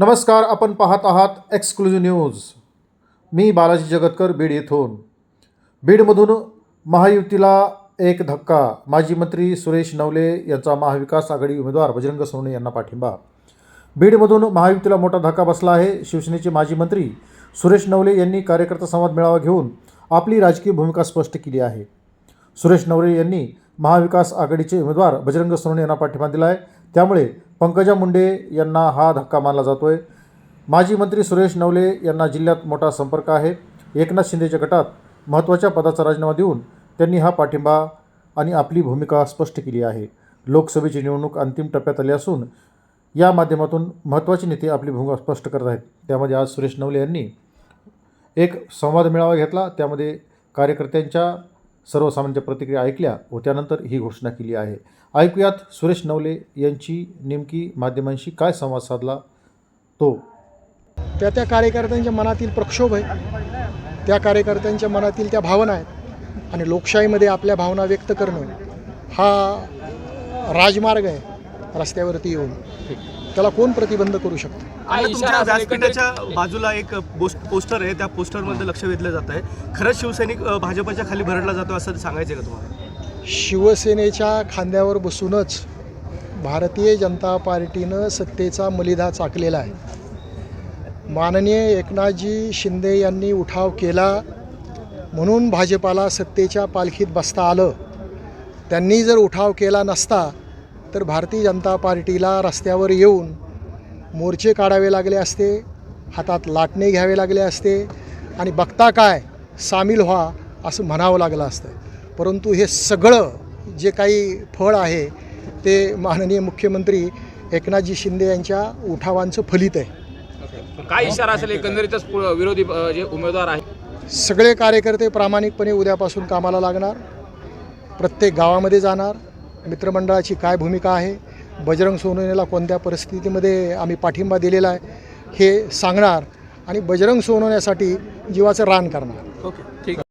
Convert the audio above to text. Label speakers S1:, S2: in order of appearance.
S1: नमस्कार आपण पाहत आहात एक्सक्लुझिव्ह न्यूज मी बालाजी जगतकर बीड येथून. बीडमधून महायुतीला एक धक्का. माजी मंत्री सुरेश नवले यांचा महाविकास आघाडी उमेदवार बजरंग सोने यांना पाठिंबा. बीडमधून महायुतीला मोठा धक्का बसला आहे शिवसेनेचे माजी मंत्री सुरेश नवले यांनी कार्यकर्ता संवाद मेळावा घेऊन आपली राजकीय भूमिका स्पष्ट केली आहे. सुरेश नवले यांनी महाविकास आघाडीचे उमेदवार बजरंग सोने यांना पाठिंबा दिला आहे त्यामुळे पंकजा मुंडे यांना हा धक्का मानला जातो आहे माजी मंत्री सुरेश नवले यांना जिल्ह्यात मोठा संपर्क आहे. एकनाथ शिंदेच्या गटात महत्त्वाच्या पदाचा राजीनामा देऊन त्यांनी हा पाठिंबा आणि आपली भूमिका स्पष्ट केली आहे. लोकसभेची निवडणूक अंतिम टप्प्यात आली असून या माध्यमातून महत्त्वाचे नेते आपली भूमिका स्पष्ट करत आहेत. त्यामध्ये आज सुरेश नवले यांनी एक संवाद मेळावा घेतला. त्यामध्ये कार्यकर्त्यांच्या सर्वसामान्य प्रतिक्रिया ऐकल्या व त्यानंतर ही घोषणा केली आहे. ऐकूयात सुरेश नवले यांची नेमकी माध्यमांशी काय संवाद साधला तो.
S2: त्या त्या कार्यकर्त्यांच्या मनातील प्रक्षोभ आहे. त्या कार्यकर्त्यांच्या मनातील त्या भावना आहेत. आणि लोकशाहीमध्ये आपल्या भावना व्यक्त करणं हा राजमार्ग आहे रस्त्यावरती येऊन. त्याला कोण प्रतिबंध करू शकतं?
S3: तुमच्या व्यासपीठाच्या बाजूला एक पोस्ट पोस्टर आहे त्या पोस्टरमध्ये लक्ष वेधलं जात आहे. खरंच शिवसैनिक भाजपच्या खाली भरडला जातो असं सांगायचं का तुम्हाला?
S2: शिवसेनेच्या खांद्यावर बसूनच भारतीय जनता पार्टीनं सत्तेचा मलिदा चाकलेला आहे. माननीय एकनाथजी शिंदे यांनी उठाव केला म्हणून भाजपाला सत्तेच्या पालखीत बसता आलं. त्यांनी जर उठाव केला नसता तर भारतीय जनता पार्टीला रस्त्यावर येऊन मोर्चे काढावे लागले असते हातात लाटणे घ्यावे लागले असते आणि बघता काय सामील व्हा असं म्हणावं लागलं असतं. परंतु हे सगळं जे काही फळ आहे ते माननीय मुख्यमंत्री एकनाथजी शिंदे यांच्या उठावांचं फलित आहे.
S4: काय इशारा असेल एकंदरीतच विरोधी जे उमेदवार आहेत?
S2: सगळे कार्यकर्ते प्रामाणिकपणे उद्यापासून कामाला लागणार प्रत्येक गावामध्ये जाणार मित्रमंडळाची काय भूमिका आहे? बजरंग सोनवणेला कोणत्या परिस्थितीमध्ये आम्ही पाठिंबा दिलेला आहे? हे सांगणार आणि बजरंग सोनवण्यासाठी जीवाचं रान करणार.
S3: ओके ठीक.